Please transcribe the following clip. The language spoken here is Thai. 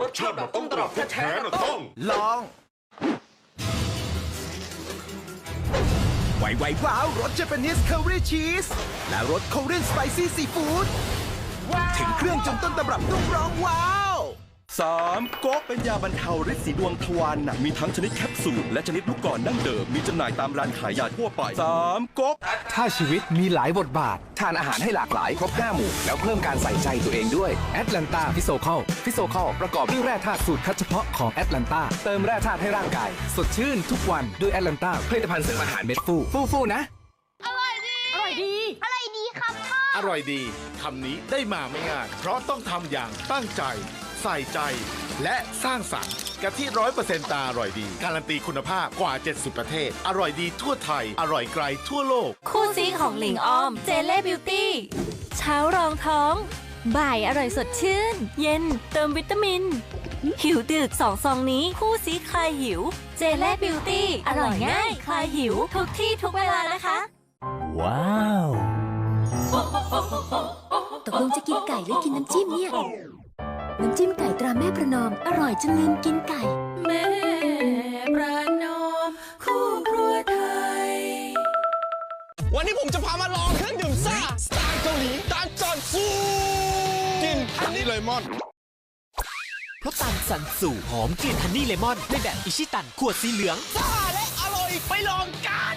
รสชาติแบบต้มตรับแท้ๆนะต้อง ลองไวไวว้าวรสเจแปนิสเคอรี่ชีสและรสโคเรียนสไปซี่ซีฟู้ดถึงเครื่องจนต้นตำรับต้องร้องว้าว 3. ก๊กเป็นยาบรรเทาฤทธิ์สีดวงทวารหนักมีทั้งชนิดแคปซูลและชนิดลูกก่อนดั้งเดิมมีจำหน่ายตามร้านขายยาทั่วไป 3. ก๊กถ้าชีวิตมีหลายบทบาท ทานอาหารให้หลากหลายครบ5หมู่แล้วเพิ่มการใส่ใจตัวเองด้วยแอตแลนตาฟิโซคอลฟิโซคอลประกอบด้วยแร่ธาตุสูตรคัดเฉพาะของแอตแลนตาเติมแร่ธาตุให้ร่างกาย สดชื่นทุกวันด้วยแอตแลนตาผลิตภัณฑ์เสริมอาหารเม็ดฟูฟูฟูนะอร่อยดีอร่อยดีอร่อยดีครับพ่ออร่อยดีคำนี้ได้มาไม่ง่าย เพราะต้องทำอย่างตั้งใจ ใส่ใจ และสร้างสรรค์กะทิร้อยเปอร์เซ็นต์ตาอร่อยดี การันตีคุณภาพกว่า 70 ประเทศ อร่อยดีทั่วไทย อร่อยไกลทั่วโลก คู่ซีของหลิงออม เจเล่บิวตี้ เช้ารองท้อง บ่ายอร่อยสดชื่น เย็นเติมวิตามิน หิวดึกสองซองนี้ คู่ซีคลายหิว เจเล่บิวตี้ อร่อยง่าย คลายหิว ทุกที่ทุกเวลานะคะ ว้าว ตกลงจะกินไก่หรือกินน้ำจิ้มเนี่ย น้ำจิ้มไก่ตราแม่ประนอม อร่อยจนลืมกินไก่ แม่ประนอม คู่ครัวไทย วันนี้ผมจะพามาลองเครื่องดื่มซ่าสไตล์เกาหลีตานจอนฟูกินอันนี้เลยมอนเพราะตันสันสู่หอมกลิ่นฮันนี่เลมอนในแบบอิชิตันขวดสีเหลืองซ่าและอร่อยไปลองกัน